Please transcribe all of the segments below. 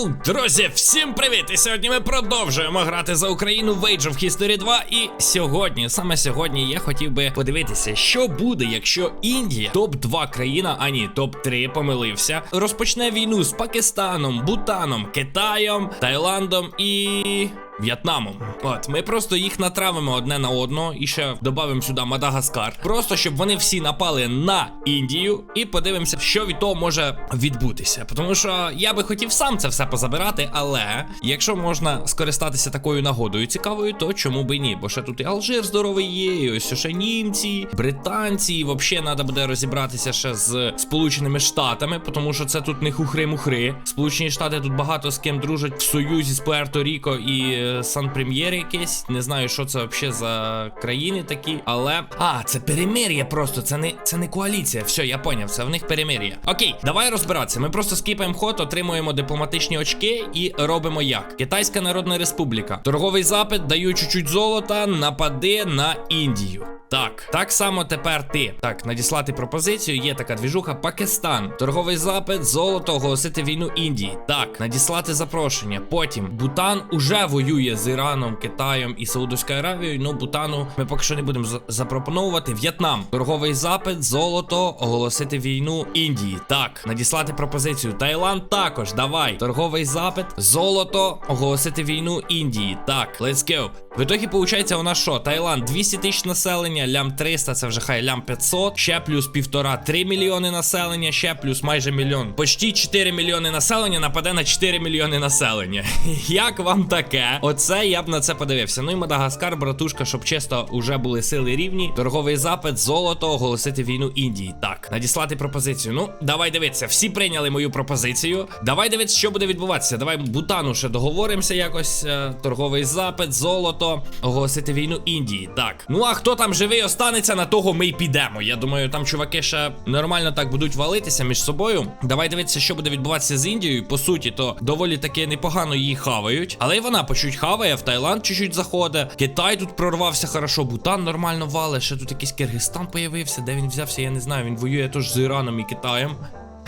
Йоу, друзі, всім привіт! І сьогодні ми продовжуємо грати за Україну в Age of History 2. І сьогодні, саме сьогодні, я хотів би подивитися, що буде, якщо Індія, топ-2 країна, а ні, топ-3 помилився, розпочне війну з Пакистаном, Бутаном, Китаєм, Таїландом і. В'єтнамом. От, ми просто їх натравимо одне на одного і ще додамо сюди Мадагаскар. Просто щоб вони всі напали на Індію і подивимося, що від того може відбутися. Тому що я би хотів сам це все позабирати, але якщо можна скористатися такою нагодою цікавою, то чому би ні? Бо ще тут і Алжир здоровий є, і ось ще німці, британці, і взагалі треба буде розібратися ще з Сполученими Штатами, тому що це тут не хухри-мухри. Сполучені Штати тут багато з ким дружать в союзі з Пуерто-Ріко і е, Сан-Прем'єр якийсь. Не знаю, що це взагалі за країни такі. Але. А, це перемир'я просто. Це не це не коаліція. Все, я поняв, це в них перемир'я. Окей, давай розбиратися. Ми просто скіпаємо ход, отримуємо дипломатичні очки і робимо як. Китайська Народна Республіка. Торговий запит, даю чуть-чуть золота, напади на Індію. Так, так само тепер ти. Так, надіслати пропозицію. Є така двіжуха. Пакистан. Торговий запит, золото, оголосити війну Індії. Так, надіслати запрошення. Потім Бутан уже воює з Іраном, Китаєм і Саудовською Аравією. Ну, Бутану ми поки що не будемо за- запропоновувати. В'єтнам. Торговий запит, золото, оголосити війну Індії. Так, надіслати пропозицію. Таїланд також. Давай. Торговий запит, золото, оголосити війну Індії. Так, let's go. В ітогі, виходить, у нас що? Таїланд 200 тисяч населення, лям 300, це вже хай лям 500, ще плюс півтора 3 мільйони населення, ще плюс майже мільйон. Почти 4 мільйони населення нападе на 4 мільйони населення. Як вам таке? Оце я б на це подивився. Ну і Мадагаскар, братушка, щоб чисто уже були сили рівні. Торговий запит, золото, оголосити війну Індії. Так, надіслати пропозицію. Ну, давай дивитися. Всі прийняли мою пропозицію. Давай дивитися, що буде відбуватися. Давай Бутану ще договоримося якось. Е, Торговий запит, золото, оголосити війну Індії. Так. Ну а хто там живий останеться, на того ми й підемо. Я думаю, там чуваки ще нормально так будуть валитися між собою. Давай дивитися, що буде відбуватися з Індією. По суті, то доволі таки непогано її хавають. Але й вона по чуть хаває, в Таїланд чуть-чуть заходить. Китай тут прорвався хорошо, Бутан нормально валить. Ще тут якийсь Киргизстан появився. Де він взявся, я не знаю. Він воює теж з Іраном і Китаєм.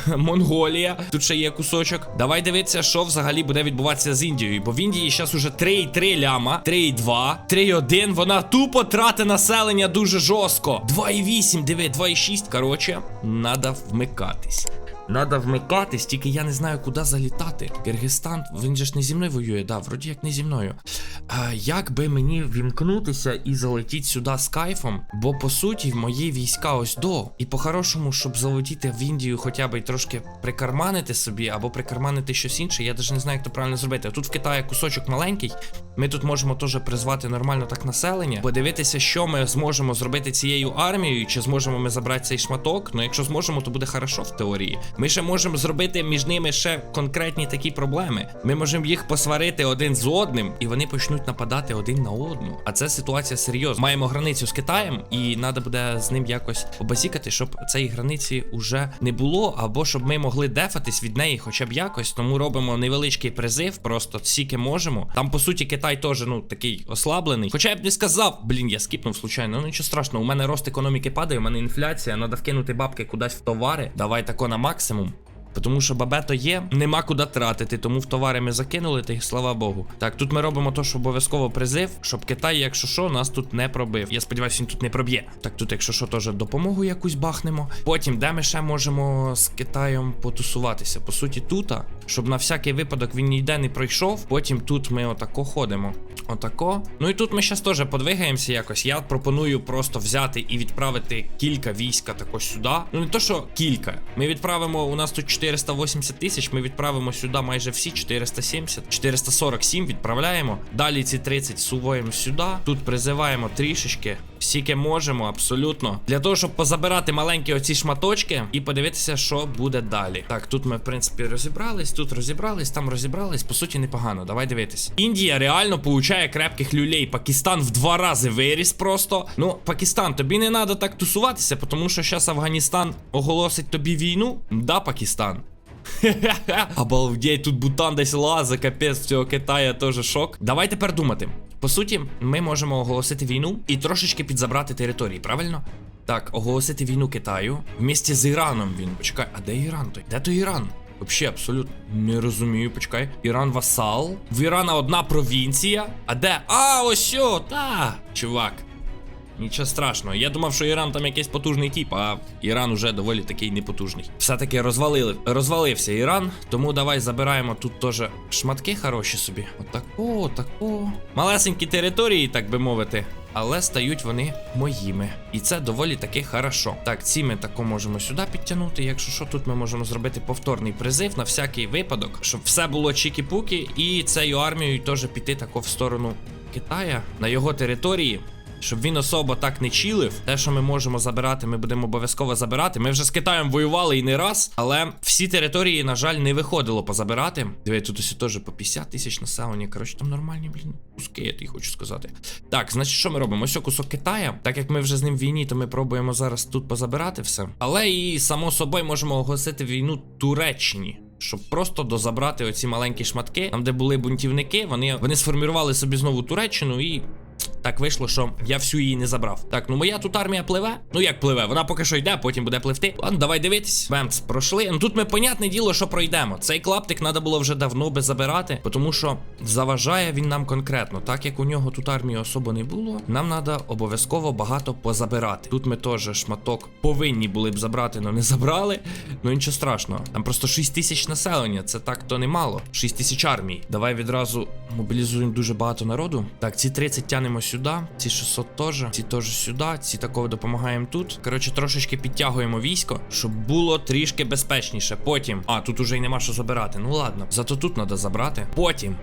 Монголія, тут ще є кусочок. Давай дивитися, що взагалі буде відбуватися з Індією. Бо в Індії зараз уже 3,3 ляма, 3,2, 3,1. Вона тупо трати населення дуже жорстко. 2,8, диви, 2,6. Коротше, надо вмикатись. Надо вмикатись, тільки я не знаю, куди залітати. Киргизстан, він же ж не зі мною воює, да, вроді як не зі мною. А, як би мені вімкнутися і залетіти сюди з кайфом? Бо по суті, мої війська ось до. І по-хорошому, щоб залетіти в Індію, хоча б й трошки прикарманити собі, або прикарманити щось інше, я навіть не знаю, як то правильно зробити. Тут в Китаї кусочок маленький. Ми тут можемо теж призвати нормально так населення, подивитися, що ми зможемо зробити цією армією, чи зможемо ми забрати цей шматок. Ну, якщо зможемо, то буде хорошо в теорії. Ми ще можемо зробити між ними ще конкретні такі проблеми. Ми можемо їх посварити один з одним, і вони почнуть нападати один на одну. А це ситуація серйозна. Маємо границю з Китаєм, і треба буде з ним якось обазікати, щоб цієї границі уже не було, або щоб ми могли дефатись від неї, хоча б якось. Тому робимо невеличкий призив, просто скільки можемо. Там, по суті, Китай теж ну такий ослаблений. Хоча я б не сказав, блін, я скіпнув случайно. Ну нічого страшного, у мене рост економіки падає, у мене інфляція, треба вкинути бабки кудись в товари. Давай тако на максимум. Тому що бабето є, нема куди тратити, тому в товари ми закинули, та й слава Богу. Так, тут ми робимо то, що обов'язково призив, щоб Китай, якщо що, нас тут не пробив. Я сподіваюся, він тут не проб'є. Так, тут, якщо що, теж допомогу якусь бахнемо. Потім, де ми ще можемо з Китаєм потусуватися? По суті, тут, щоб на всякий випадок він ніде не пройшов. Потім тут ми отако ходимо. Отако. Ну і тут ми зараз теж подвигаємося якось. Я пропоную просто взяти і відправити кілька війська тако сюди. Ну не то, що кілька. Ми відправимо, у нас тут 480 тисяч, ми відправимо сюди майже всі 470, 447 відправляємо. Далі ці 30 суваємо сюди. Тут призиваємо трішечки. Скільки можемо, абсолютно. Для того, щоб позабирати маленькі оці шматочки і подивитися, що буде далі. Так, тут ми, в принципі, розібрались, тут розібрались, там розібрались. По суті, непогано. Давай дивитись. Індія реально получає крепких люлей. Пакистан в два рази виріс просто. Ну, Пакистан, тобі не треба так тусуватися, тому що зараз Афганістан оголосить тобі війну. Да, Пакистан. Обалдеть, тут Бутан десь лазе, капець цього Китая теж шок. Давай тепер думати. По суті, ми можемо оголосити війну і трошечки підзабрати території, правильно? Так, оголосити війну Китаю. В місті з Іраном він. Почекай, а де Іран той? Де той Іран? Взагалі, абсолютно не розумію. Почекай. Іран васал. В Ірана одна провінція. А де? А, ось що, та. Чувак. Нічого страшного. Я думав, що Іран там якийсь потужний тип, а Іран уже доволі такий непотужний. Все-таки розвалили, розвалився Іран, тому давай забираємо тут теж шматки хороші собі. Отако, отако. Малесенькі території, так би мовити. Але стають вони моїми. І це доволі таки хорошо. Так, ці ми тако можемо сюди підтягнути. Якщо що, тут ми можемо зробити повторний призив на всякий випадок, щоб все було чікі-пуки, і цією армією теж піти тако в сторону Китая на його території. Щоб він особо так не чилив, те, що ми можемо забирати, ми будемо обов'язково забирати. Ми вже з Китаєм воювали і не раз, але всі території, на жаль, не виходило позабирати. Диви, тут ось теж по 50 тисяч населення. Коротше, там нормальні, блін, куски, я тобі хочу сказати. Так, значить, що ми робимо? Ось кусок Китая. Так як ми вже з ним в війні, то ми пробуємо зараз тут позабирати все. Але і само собою можемо оголосити війну Туреччині. Щоб просто дозабрати оці маленькі шматки, там де були бунтівники, вони, вони сформірували собі знову Туреччину і так вийшло, що я всю її не забрав. Так, ну моя тут армія пливе. Ну як пливе? Вона поки що йде, потім буде пливти. Ладно, давай дивитись. Бемц, пройшли. Ну тут ми, понятне діло, що пройдемо. Цей клаптик треба було вже давно би забирати, тому що заважає він нам конкретно. Так як у нього тут армії особо не було, нам треба обов'язково багато позабирати. Тут ми теж шматок повинні були б забрати, але не забрали. Ну нічого страшного. Там просто 6 тисяч населення. Це так то немало. 6 тисяч армій. Давай відразу мобілізуємо дуже багато народу. Так, ці 30 тянемо сюди, ці 600 теж, ці теж сюди, ці такого допомагаємо тут. Коротше, трошечки підтягуємо військо, щоб було трішки безпечніше. Потім. А, тут уже й нема що забирати. Ну ладно, зато тут треба забрати. Потім.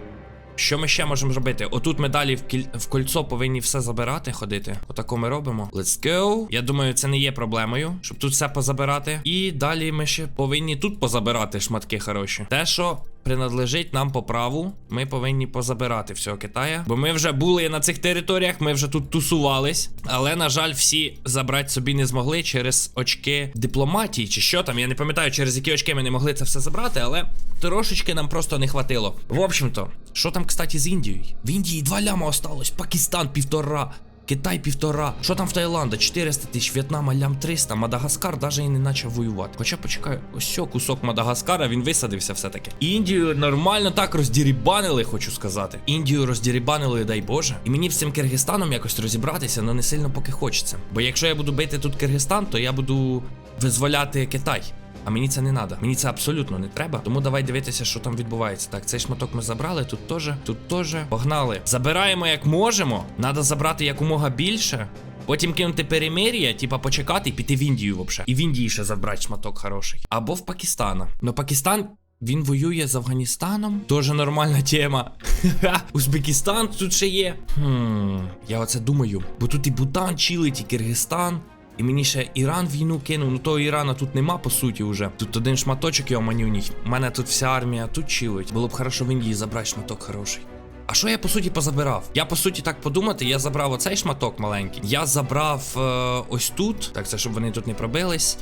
Що ми ще можемо зробити? Отут ми далі в, кіль... в кольцо повинні все забирати, ходити. Отако ми робимо. Let's go. Я думаю, це не є проблемою, щоб тут все позабирати. І далі ми ще повинні тут позабирати шматки хороші. Те, що принадлежить нам по праву, ми повинні позабирати всього Китая. Бо ми вже були на цих територіях, ми вже тут тусувались. Але, на жаль, всі забрати собі не змогли через очки дипломатії, чи що там. Я не пам'ятаю, через які очки ми не могли це все забрати, але трошечки нам просто не хватило. В общем-то, що там, кстати, з Індією? В Індії 2 ляма осталось, Пакистан півтора. Китай півтора. Що там в Таїланда? 400 тисяч, В'єтнам лям 300. Мадагаскар навіть і не почав воювати. Хоча почекай, ось кусок Мадагаскара, він висадився все-таки. Індію нормально так роздірібанили, хочу сказати. Індію роздірібанили, дай Боже. І мені б з цим Киргизстаном якось розібратися, але не сильно поки хочеться. Бо якщо я буду бити тут Киргизстан, то я буду визволяти Китай. А мені це не треба. Мені це абсолютно не треба. Тому давай дивитися, що там відбувається. Так, цей шматок ми забрали, тут теж, тут теж. Погнали. Забираємо як можемо. Надо забрати якомога більше. Потім кинути перемир'я, типа почекати і піти в Індію вообще. І в Індії ще забрати шматок хороший. Або в Пакистана. Ну Пакистан. Він воює з Афганістаном. Тоже нормальна тема. Узбекистан тут ще є. Хм, я оце думаю. Бо тут і Бутан чилить, і Киргизстан. І мені ще Іран війну кинув. Ну того Ірана тут нема, по суті, вже. Тут один шматочок його манюній. У мене тут вся армія тут чилить. Було б хорошо в Індії забрати шматок хороший. А що я по суті позабирав? Я по суті так подумати, я забрав оцей шматок маленький. Я забрав е, ось тут. Так, це щоб вони тут не пробились.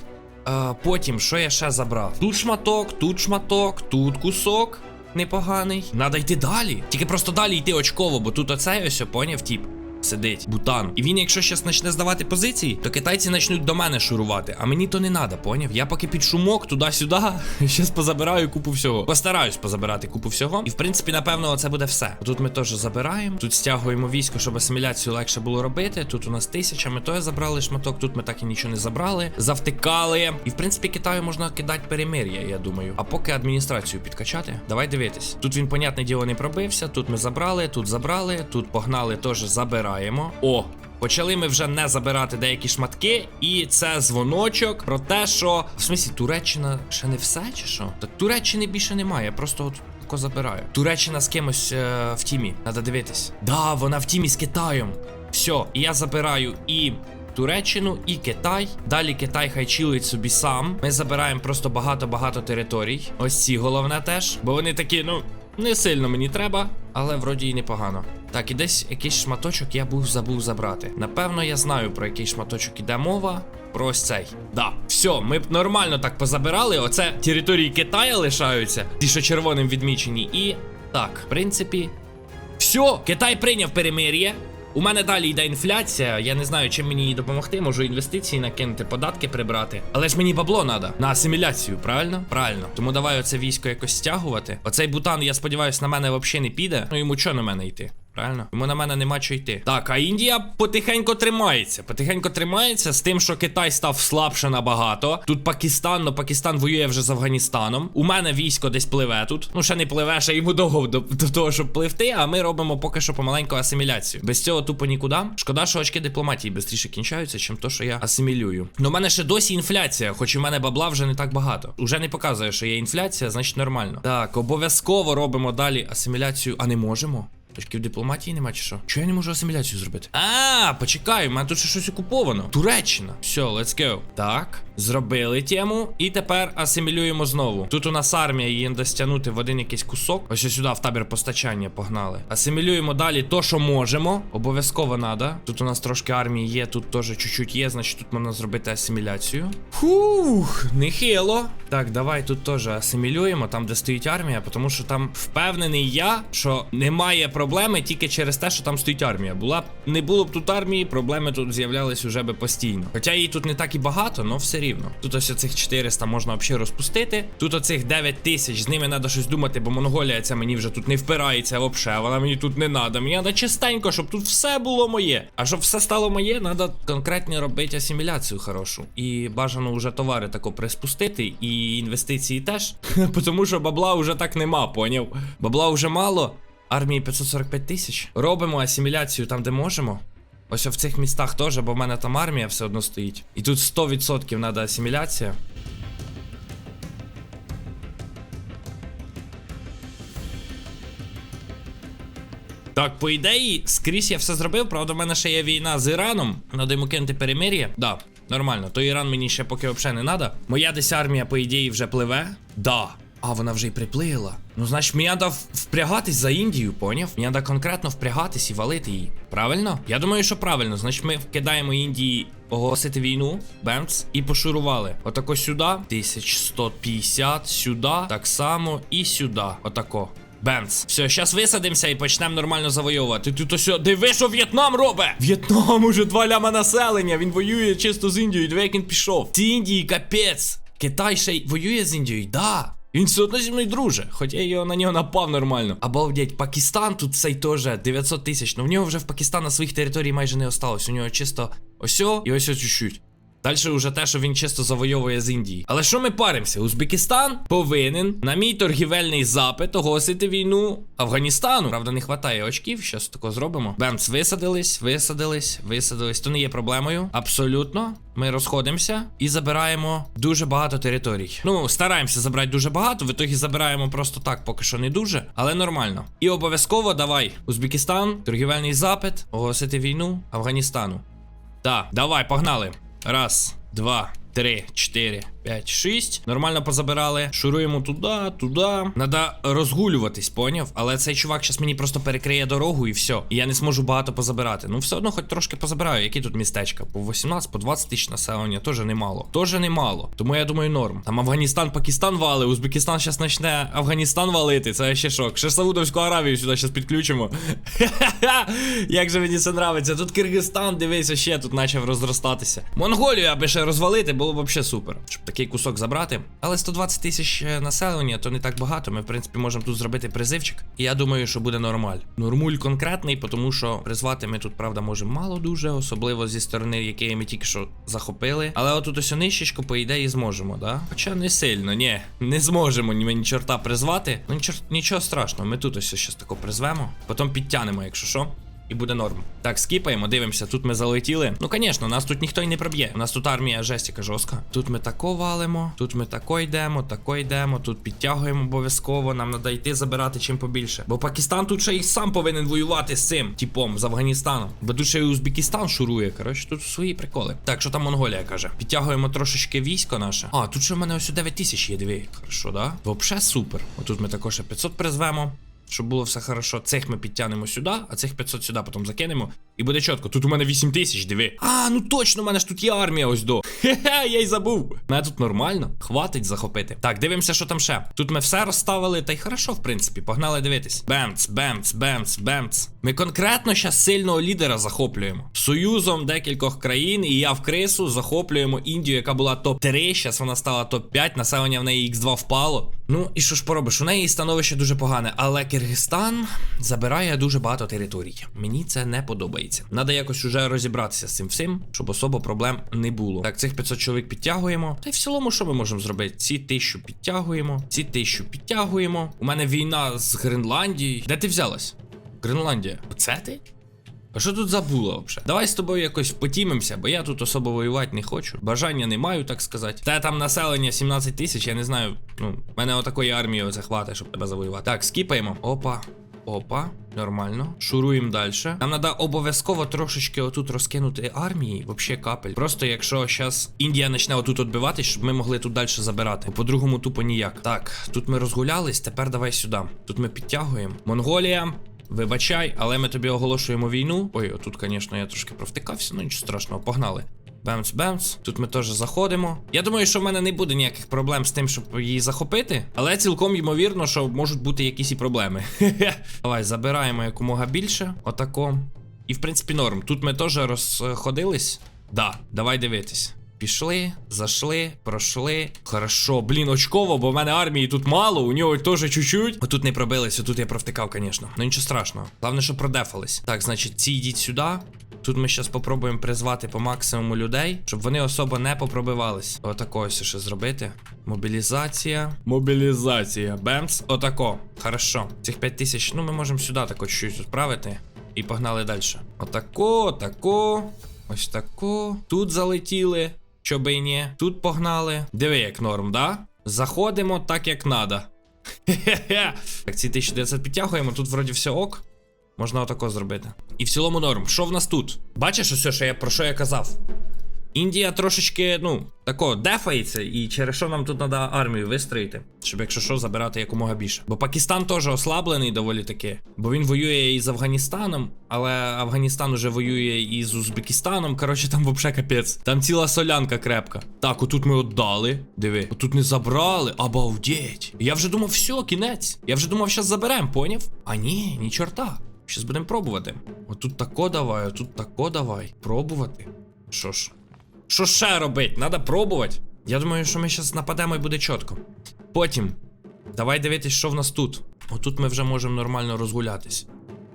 Е, потім, що я ще забрав? Тут шматок, тут шматок, тут кусок. Непоганий. Надо йти далі. Тільки просто далі йти очково, бо тут оцей ось, поняв, тип. Сидить Бутан. І він, якщо щас почне здавати позиції, то китайці почнуть до мене шурувати. А мені то не треба, поняв? Я поки під шумок туди-сюди. Щас позабираю купу всього. Постараюсь позабирати купу всього. І в принципі, напевно, це буде все. Тут ми теж забираємо. Тут стягуємо військо, щоб асиміляцію легше було робити. Тут у нас тисяча. Ми теж забрали шматок. Тут ми так і нічого не забрали. Завтикали. І в принципі, Китаю можна кидати перемир'я, я думаю. А поки адміністрацію підкачати, давай дивитись. Тут він, понятне діло, не пробився. Тут ми забрали, тут забрали, тут погнали, теж забираємо. О, Почали ми вже не забирати деякі шматки, і це дзвоночок про те, що в смислі Туреччина ще не все, чи що? Так Туреччини більше немає, просто от тако забираю. Туреччина з кимось е, в тімі. Надо дивитись. Да, вона в тімі з Китаєм. Все, і я забираю і. Туреччину і Китай. Далі Китай хай чилить собі сам. Ми забираємо просто багато-багато територій. Ось ці головне теж. Бо вони такі, ну, не сильно мені треба, але вроді і непогано. Так, і десь якийсь шматочок я був забув забрати. Напевно, я знаю про який шматочок іде мова. Про ось цей. Да. Все, ми б нормально так позабирали. Оце території Китаю лишаються, ті, що червоним відмічені. І так, в принципі. Все, Китай прийняв перемир'я. У мене далі йде інфляція. Я не знаю, чим мені їй допомогти. Можу інвестиції накинути, податки прибрати. Але ж мені бабло треба на асиміляцію, правильно? Правильно. Тому давай оце військо якось стягувати. Оцей бутан, я сподіваюся, на мене взагалі не піде. Ну йому чого на мене йти? Правильно? Йому на мене нема чого йти. Так, а Індія потихеньку тримається. Потихеньку тримається з тим, що Китай став слабше набагато. Тут Пакистан, но Пакистан воює вже з Афганістаном. У мене військо десь пливе тут. Ну, ще не пливе, ще йому довго до, до того, щоб пливти, а ми робимо поки що помаленьку асиміляцію. Без цього тупо нікуди. Шкода, що очки дипломатії швидше кінчаються, чим то, що я асимілюю. Ну, у мене ще досі інфляція, хоч у мене бабла вже не так багато. Уже не показує, що є інфляція, значить нормально. Так, обов'язково робимо далі асиміляцію, а не можемо. Очків дипломатії нема чи що? Чого я не можу асиміляцію зробити? А, почекай, у мене тут ще щось окуповано. Туреччина. Все, let's go. Так, зробили тему. І тепер асимілюємо знову. Тут у нас армія, її треба стягнути в один якийсь кусок. Ось сюди, в табір постачання погнали. Асимілюємо далі то, що можемо. Обов'язково надо. Тут у нас трошки армії є, тут теж чуть-чуть є, значить тут можна зробити асиміляцію. Фух, нехило. Так, давай тут теж асимілюємо, там, де стоїть армія, тому що там впевнений я, що немає проблеми тільки через те, що там стоїть армія. Була б не було б тут армії, проблеми тут з'являлись уже би постійно. Хоча її тут не так і багато, але все рівно. Тут ось оцих 400 можна взагалі розпустити. Тут оцих 9 тисяч, з ними треба щось думати, бо Монголія ця мені вже тут не впирається взагалі, вона мені тут не треба. Мені треба чистенько, щоб тут все було моє. А щоб все стало моє, треба конкретно робити асиміляцію хорошу. І бажано вже товари тако приспустити, і інвестиції теж. Тому що бабла вже так нема, поняв? Бабла вже мало. Армії 545 тисяч. Робимо асиміляцію там, де можемо. Ось в цих містах теж, бо в мене там армія все одно стоїть. І тут 100% треба асиміляція. Так, по ідеї, скрізь я все зробив. Правда, в мене ще є війна з Іраном. Надо йому кинути перемир'я. Да, нормально. То Іран мені ще поки взагалі не треба. Моя десь армія, по ідеї, вже пливе. Да. А, вона вже й приплила. Ну, значить, мені треба впрягатись за Індію, поняв? Мені треба конкретно впрягатись і валити її. Правильно? Я думаю, що правильно. Значить, ми вкидаємо Індії оголосити війну, бемц, і пошурували. Отако сюди. 1150, сюди, так само і сюди. Отако. Бенц. Все, зараз висадимося і почнемо нормально завойовувати. Ти то що, диви, що В'єтнам робить? В'єтнам уже два ляма населення. Він воює чисто з Індією. Диви, як він пішов. З Індії, капець. Китай ще й воює з Індією, да. Він все одно зі мною друже, хоча я на нього напав нормально. Обалдеть, Пакистан тут цей теж 900 тисяч. Ну в нього вже в Пакистана своїх територій майже не осталось. У нього чисто осьо і ось чуть-чуть. Далі вже те, що він чисто завойовує з Індії. Але що ми паримося? Узбекистан повинен на мій торгівельний запит оголосити війну Афганістану. Правда, не вистачає очків. Щас тако зробимо. Бемц, висадились, висадились, висадились. То не є проблемою. Абсолютно. Ми розходимося і забираємо дуже багато територій. Ну, стараємося забрати дуже багато. В ітогі забираємо просто так, поки що не дуже, але нормально. І обов'язково давай. Узбекистан, торгівельний запит, оголосити війну Афганістану. Так, давай, погнали. Раз, два, три, чотири, п'ять, шість. Нормально позабирали. Шуруємо туди, туди. Надо розгулюватись, поняв? Але цей чувак зараз мені просто перекриє дорогу і все. І я не зможу багато позабирати. Ну, все одно, хоч трошки позабираю. Які тут містечка? По 18, по 20 тисяч населення, теж немало. Теж немало. Тому я думаю, норм. Там Афганістан, Пакистан вали, Узбекистан зараз почне Афганістан валити. Це ще шок. Ще Саудовську Аравію сюди зараз підключимо. Як же мені це нравиться. Тут Киргизстан, дивися, ще тут почав розростатися. Монголію аби ще розвалити, було б взагалі супер. Щоб такий кусок забрати. Але 120 тисяч е, населення, то не так багато. Ми, в принципі, можемо тут зробити призивчик. І я думаю, що буде нормаль. Нормуль конкретний, тому що призвати ми тут, правда, можемо мало дуже, особливо зі сторони, які ми тільки що захопили. Але отут ось нищечко, по ідеї, зможемо, да? Хоча не сильно, ні, не зможемо ні, ні чорта призвати. Ну нічого, нічого страшного, ми тут ось щось тако призвемо. Потім підтянемо, якщо що. І буде норм. Так, скіпаємо, дивимося. Тут ми залетіли. Ну, звісно, нас тут ніхто й не проб'є. У нас тут армія жестіка жорстка. Тут ми тако валимо, тут ми тако йдемо, тако йдемо, тут підтягуємо обов'язково. Нам треба йти забирати чим побільше. Бо Пакистан тут ще й сам повинен воювати з цим типом з Афганістаном. Бо тут ще й Узбекистан шурує. Коротше, тут свої приколи. Так, що там Монголія каже? Підтягуємо трошечки військо наше. А, тут ще в мене ось 9 тисяч є, диви. Хорошо, да? Вообще супер. Отут ми також 500 призвемо. Щоб було все хорошо. Цих ми підтягнемо сюди, а цих 500 сюди потім закинемо. І буде чітко. Тут у мене 8 тисяч, диви. А, ну точно, у мене ж тут є армія ось до. Хе-хе, я й забув. Мене тут нормально. Хватить захопити. Так, дивимося, що там ще. Тут ми все розставили, та й хорошо, в принципі. Погнали дивитись. Бемц, бемц, бемц, бемц. Ми конкретно зараз сильного лідера захоплюємо. Союзом декількох країн, і я в крису захоплюємо Індію, яка була топ-3. Зараз вона стала топ-5. Населення в неї X2 впало. Ну і що ж поробиш? У неї становище дуже погане, але Киргизстан забирає дуже багато територій. Мені це не подобається. Надо якось уже розібратися з цим всім, щоб особо проблем не було. Так, цих 500 чоловік підтягуємо. Та й в цілому, що ми можемо зробити? Ці тисячу підтягуємо, ці тисячу підтягуємо. У мене війна з Гренландією. Де ти взялась? Гренландія. Оце ти? А що тут забула взагалі? Давай з тобою якось потімимося, бо я тут особо воювати не хочу. Бажання не маю, так сказати. Та там населення 17 тисяч, я не знаю. Ну, мене отакої армії оце хватить, щоб тебе завоювати. Так, скіпаємо. Опа. Опа, нормально. Шуруємо далі. Нам треба обов'язково трошечки отут розкинути армії, взагалі капель. Просто якщо зараз Індія почне отут відбиватись, щоб ми могли тут далі забирати. По-другому тупо ніяк. Так, тут ми розгулялись, тепер давай сюди. Тут ми підтягуємо. Монголія. Вибачай, але ми тобі оголошуємо війну. Ой, отут, звісно, я трошки провтикався, ну нічого страшного, погнали. Бемц, бемц. Тут ми теж заходимо. Я думаю, що в мене не буде ніяких проблем з тим, щоб її захопити. Але цілком ймовірно, що можуть бути якісь і проблеми. Давай, забираємо якомога більше. Отако. І в принципі норм. Тут ми теж розходились. Да, давай дивитись. Пішли, зайшли, пройшли. Хорошо, блін, очково, бо в мене армії тут мало, у нього теж чуть-чуть. Отут не пробились, отут я провтикав, звісно. Ну нічого страшного. Головне, що продефались. Так, значить, ці йдіть сюди. Тут ми зараз спробуємо призвати по максимуму людей, щоб вони особо не попробивались. Отако ось ще зробити. Мобілізація. Мобілізація. Бемц. Отако. Хорошо. Цих 5 тисяч, ну ми можемо сюди тако чуть-чуть відправити. І погнали далі. Отако, отако. Ось тако. Тут залетіли. Щоби й ні. Тут погнали. Диви, як норм, да? Заходимо так, як надо. Хе-хе-хе. Так, ці 1900 підтягуємо, тут вроді все ок. Можна отако зробити. І в цілому норм. Що в нас тут? Бачиш, ось що я про що я казав? Індія трошечки, ну, тако дефається, і через що нам тут треба армію вистроїти, щоб якщо що, забирати якомога більше. Бо Пакистан теж ослаблений доволі таки, бо він воює із Афганістаном, але Афганістан уже воює і з Узбекистаном. Коротше, там взагалі капець. Там ціла солянка крепка. Так, отут ми отдали. Диви, отут не забрали. Обалдеть. Я вже думав, все, кінець. Я вже думав, зараз заберемо, поняв? А ні, ні чорта. Щас будемо пробувати. Отут тако давай, отут тако давай. Пробувати. Що ж? Що ще робить? Надо пробувати. Я думаю, що ми зараз нападемо і буде чітко. Потім. Давай дивитись, що в нас тут. Отут ми вже можемо нормально розгулятись.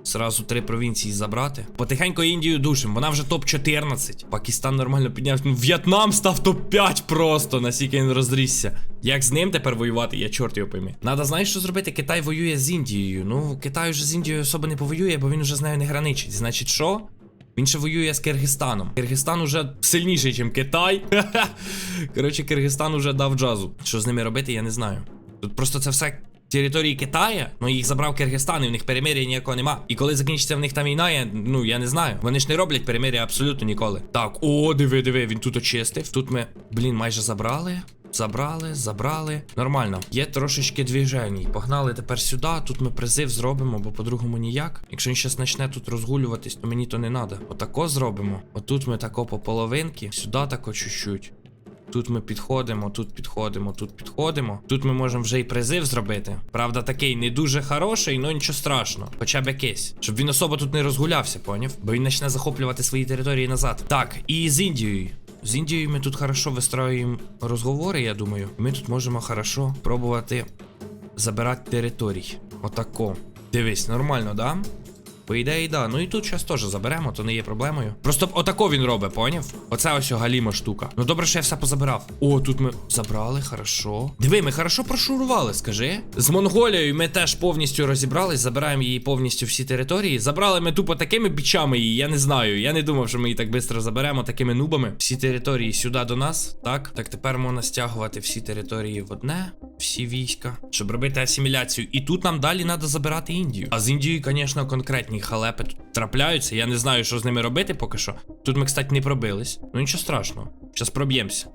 Сразу три провінції забрати. Потихеньку Індію душим, вона вже топ-14. Пакистан нормально підняв. Ну, В'єтнам став топ-5 просто, наскільки він розрісся. Як з ним тепер воювати, я чорт його пойми. Надо, знаєш, що зробити? Китай воює з Індією. Ну, Китай вже з Індією особо не повоює, бо він вже з нею не граничить. Значить, що? Він ще воює з Киргизстаном. Киргизстан уже сильніший, ніж Китай. Коротше, Киргизстан уже дав джазу. Що з ними робити, я не знаю. Тут просто це все території Китая, ну їх забрав Киргизстан, і в них перемир'я ніякого нема. І коли закінчиться в них там війна, я, ну я не знаю. Вони ж не роблять перемир'я абсолютно ніколи. Так, о, диви, диви, він тут очистив. Тут ми, блін, майже забрали. Забрали, забрали. Нормально. Є трошечки двіжень. Погнали тепер сюди. Тут ми призив зробимо, бо по-другому ніяк. Якщо він зараз почне тут розгулюватись, то мені то не треба. Отако зробимо. Отут ми тако по половинки, сюди тако чуть-чуть. Тут ми підходимо, тут підходимо, тут підходимо. Тут ми можемо вже і призив зробити. Правда, такий не дуже хороший, але нічого страшного. Хоча б якийсь. Щоб він особо тут не розгулявся, поняв? Бо він почне захоплювати свої території назад. Так, і з Індією. З Індією ми тут хорошо вистраюємо розговори, я думаю. Ми тут можемо хорошо пробувати забирати територій. Отако. Дивись, нормально, да? По ідеї, да. Ну і тут зараз теж заберемо, то не є проблемою. Просто отако він робить, поняв? Оце ось галіма штука. Ну добре, що я все позабирав. О, тут ми забрали, хорошо. Диви, ми хорошо прошурували, скажи. З Монголією ми теж повністю розібрались, забираємо її повністю всі території. Забрали ми тупо такими бічами її, я не знаю. Я не думав, що ми її так швидко заберемо, такими нубами. Всі території сюди до нас. Так, так тепер можна стягувати всі території в одне, всі війська, щоб робити асиміляцію. І тут нам далі треба забирати Індію. А з Індією, звісно, конкретні халепи тут трапляються. Я не знаю, що з ними робити поки що. Тут ми, кстати, не пробились. Ну нічого страшного. Зараз проб'ємося.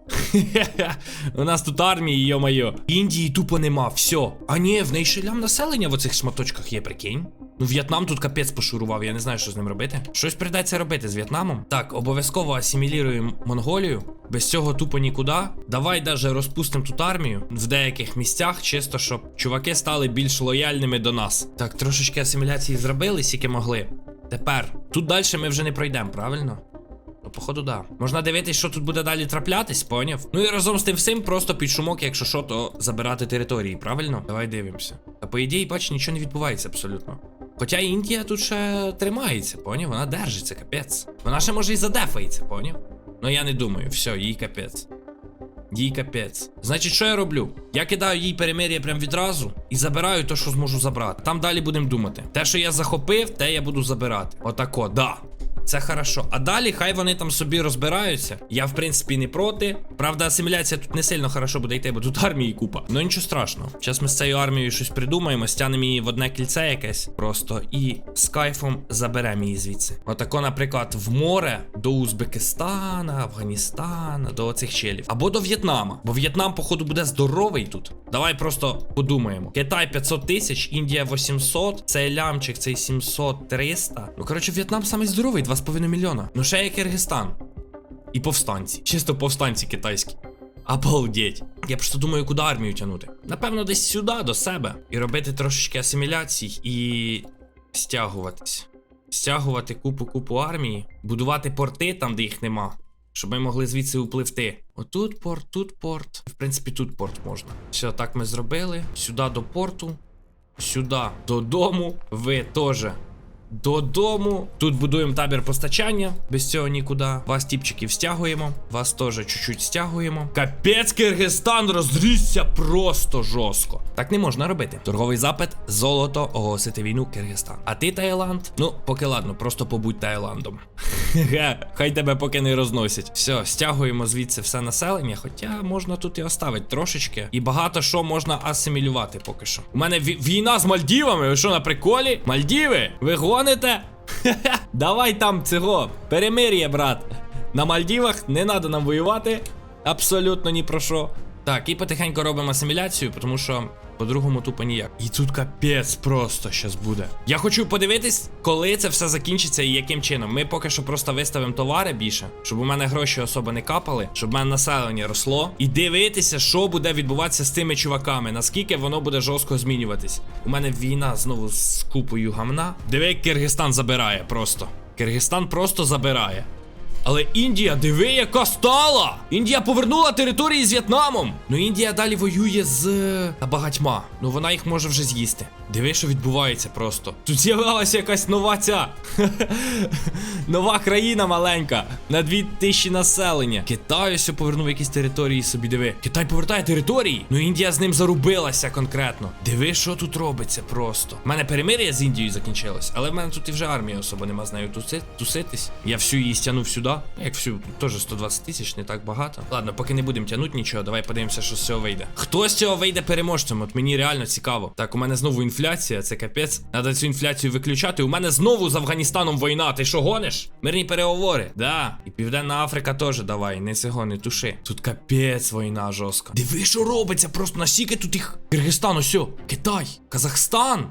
У нас тут армії, йо-майо. Індії тупо нема, все. А ні, в неї ще лям населення в оцих шматочках є, прикинь. Ну, В'єтнам тут капець пошурував, я не знаю, що з ним робити. Щось прийдеться робити з В'єтнамом. Так, обов'язково асиміліруємо Монголію. Без цього тупо нікуди. Давай даже розпустимо тут армію в деяких місцях, чисто щоб чуваки стали більш лояльними до нас. Так, трошечки асиміляції зробили, скільки могли. Тепер тут далі ми вже не пройдемо, правильно? Ну, походу, да. Можна дивитись, що тут буде далі траплятись, поняв? Ну і разом з тим всім просто під шумок, якщо що, то забирати території, правильно? Давай дивимося. А по ідеї, бач, нічого не відбувається абсолютно. Хоча Індія тут ще тримається, поняв? Вона держиться, капець. Вона ще може і задефається, поняв? Ну я не думаю, все, їй капець. Їй капець. Значить, що я роблю? Я кидаю їй перемир'я прям відразу і забираю те, що зможу забрати. Там далі будемо думати. Те, що я захопив, те я буду забирати. Отако, да. Це хорошо. А далі хай вони там собі розбираються. Я, в принципі, не проти. Правда, асиміляція тут не сильно хорошо буде йти, бо тут армії купа. Ну нічого страшного. Зараз ми з цією армією щось придумаємо, стягнемо її в одне кільце якесь просто і з кайфом заберемо її звідси. Отако, наприклад, в море до Узбекистана, Афганістана, до оцих челів. Або до В'єтнама. Бо В'єтнам, походу, буде здоровий тут. Давай просто подумаємо. Китай 500 тисяч, Індія 800, цей лямчик, цей 700, 300. Ну, коротше, В'єтнам самий здоровий, 2,5 мільйона. Ну, ще є Киргизстан. І повстанці. Чисто повстанці китайські. Обалдеть. Я просто думаю, куди армію тягнути. Напевно, десь сюди, до себе. І робити трошечки асиміляцій і стягуватись. Стягувати купу-купу армії, будувати порти там, де їх нема. Щоб ми могли звідси upливти. Отут порт, тут порт. В принципі, тут порт можна. Все, так ми зробили. Сюди до порту. Сюди додому. Ви теж додому. Тут будуємо табір постачання. Без цього нікуди. Вас тіпчиків стягуємо. Вас теж чуть-чуть стягуємо. Капець Киргизстан розрісся просто жорстко. Так не можна робити. Торговий запит, золото, оголосити війну Киргизстан. А ти Таїланд? Ну, поки ладно, просто побудь Таїландом. Хай тебе поки не розносять. Все, стягуємо звідси все населення, хоча можна тут і оставити трошечки. І багато що можна асимілювати поки що. У мене війна з Мальдівами. Ви що на приколі? Мальдіви? Ви гоните? Давай там цього. Перемир'я, брат. На Мальдівах не треба нам воювати. Абсолютно ні про що. Так, і потихеньку робимо асиміляцію, тому що по-другому тупо ніяк. І тут капець просто щас буде. Я хочу подивитись, коли це все закінчиться і яким чином. Ми поки що просто виставимо товари більше, щоб у мене гроші особо не капали, щоб у мене населення росло. І дивитися, що буде відбуватися з тими чуваками, наскільки воно буде жорстко змінюватись. У мене війна знову з купою гамна. Диви, як Киргизстан забирає просто. Киргизстан просто забирає. Але Індія, диви, яка стала! Індія повернула території з В'єтнамом. Ну Індія далі воює з е, багатьма. Ну вона їх може вже з'їсти. Диви, що відбувається просто. Тут з'явилася якась нова ця. нова країна маленька. На 2000 населення. Китай ось повернув якісь території собі. Диви. Китай повертає території. Ну Індія з ним зарубилася конкретно. Диви, що тут робиться просто. У мене перемир'я з Індією закінчилось, але в мене тут і вже армії особо нема з нею туси- туситись. Я всю її стягнув сюди. Як всю, теж 120 тисяч, не так багато. Ладно, поки не будемо тягнути нічого, давай подивимося, що з цього вийде. Хто з цього вийде переможцем? От мені реально цікаво. Так, у мене знову інфляція, це капець. Надо цю інфляцію виключати. У мене знову з Афганістаном війна. Ти що гониш? Мирні переговори. Да. І Південна Африка теж давай, не цього не туши. Тут капець війна жорстка. Диви, що робиться, просто настільки тут їх. Киргизстан, усьо. Китай, Казахстан.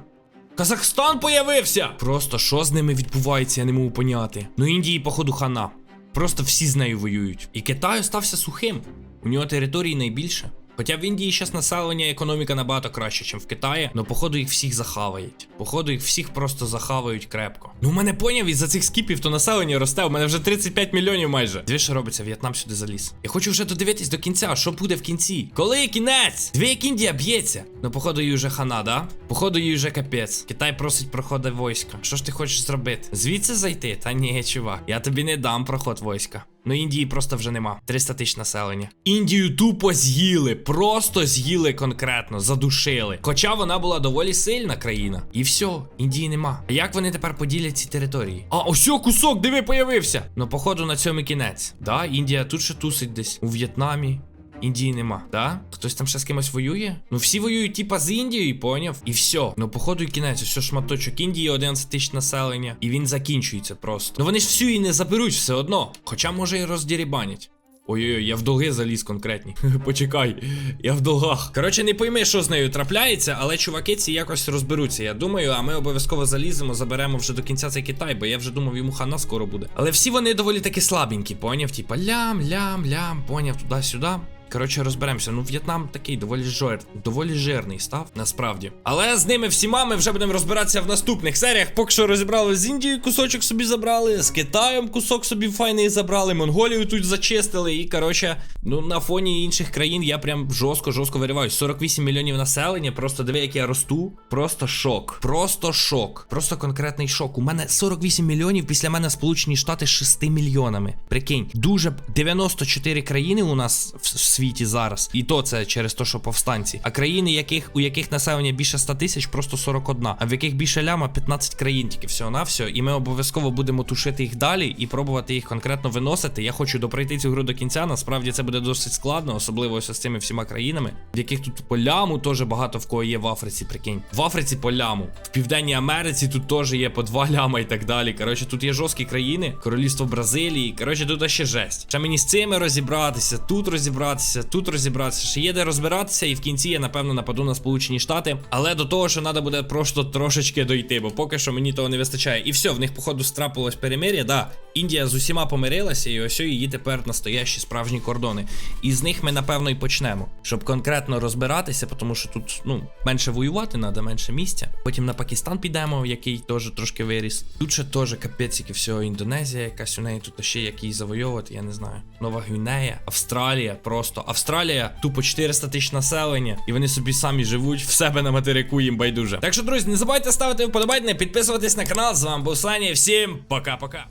Казахстан появився! Просто що з ними відбувається, я не можу поняти. Ну Індії, походу, хана. Просто всі з нею воюють. І Китай остався сухим. У нього території найбільше. Хоча в Індії зараз населення економіка набагато краще, ніж в Китаї, але походу їх всіх захавають. Походу їх всіх просто захавають крепко. Ну, у мене поняв, із-за цих скіпів то населення росте. У мене вже 35 мільйонів майже. Дві що робиться, В'єтнам сюди заліз. Я хочу вже додивитись до кінця, що буде в кінці. Коли кінець? Дві як Індія б'ється. Ну, походу, їй вже хана, да? Походу, їй вже капець. Китай просить проходи війська. Що ж ти хочеш зробити? Звідси зайти? Та ні, чувак. Я тобі не дам проход війська. Ну, Індії просто вже нема. 300 тисяч населення. Індію тупо з'їли, просто з'їли конкретно, задушили. Хоча вона була доволі сильна країна. І все, Індії нема. А як вони тепер поділять ці території? А, ось кусок, диви, появився. Ну, походу, на цьому кінець. Да, Індія тут ще тусить десь. У В'єтнамі. Індії нема, да? Хтось там ще з кимось воює? Ну всі воюють типа з Індією, поняв? І все. Ну, походу, і кінець, ось шматочок Індії, 11 тисяч населення. І він закінчується просто. Ну вони ж всю і не заберуть все одно. Хоча може і роздірібанять. Ой-ой, я в долги заліз конкретні. Почекай, я в долгах. Коротше, не пойми, що з нею трапляється, але чуваки ці якось розберуться. Я думаю, а ми обов'язково заліземо, заберемо вже до кінця цей Китай, бо я вже думав, йому хана скоро буде. Але всі вони доволі таки слабенькі, поняв? Типа лям, лям, лям, поняв туди-сюди. Коротше, розберемося. Ну, В'єтнам такий доволі жир, доволі жирний став, насправді. Але з ними всіма ми вже будемо розбиратися в наступних серіях. Поки що розібрали з Індією, кусочок собі забрали, з Китаєм кусок собі файний забрали, Монголію тут зачистили. І коротше, ну на фоні інших країн я прям жорстко, жорстко вириваюсь. 48 мільйонів населення. Просто диви, як я росту. Просто шок. Просто шок. Просто конкретний шок. У мене 48 мільйонів, після мене Сполучені Штати з 6 мільйонами. Прикинь, дуже б- 94 країни у нас в світі зараз. І то це через те, що повстанці. А країни, яких, у яких населення більше 100 тисяч, просто 41. А в яких більше ляма 15 країн тільки всього на все. І ми обов'язково будемо тушити їх далі і пробувати їх конкретно виносити. Я хочу допройти цю гру до кінця. Насправді це буде досить складно, особливо ось з цими всіма країнами, в яких тут по ляму теж багато в кого є в Африці. Прикинь. В Африці по ляму. В Південній Америці тут теж є по два ляма і так далі. Коротше, тут є жорсткі країни, королівство Бразилії. Коротше, тут ще жесть. Ще мені з цими розібратися, тут розібратися, тут розібратися. Ще є де розбиратися, і в кінці я напевно нападу на Сполучені Штати. Але до того, що треба буде просто трошечки дойти, бо поки що мені того не вистачає. І все, в них, походу, страпилось перемир'я. Да, Індія з усіма помирилася, і ось її тепер настоящі справжні кордони. І з них ми, напевно, і почнемо, щоб конкретно розбиратися, тому що тут ну менше воювати треба, менше місця. Потім на Пакистан підемо, який теж трошки виріс. Тут ще теж капець, як і всього Індонезія, якась у неї тут ще який завойовувати, я не знаю. Нова Гвінея, Австралія, просто Австралія, тупо 400 тисяч населення, і вони собі самі живуть в себе на материку їм байдуже. Так що, друзі, не забувайте ставити вподобайки, підписуватись на канал. З вами був Саня. Всім пока-пока.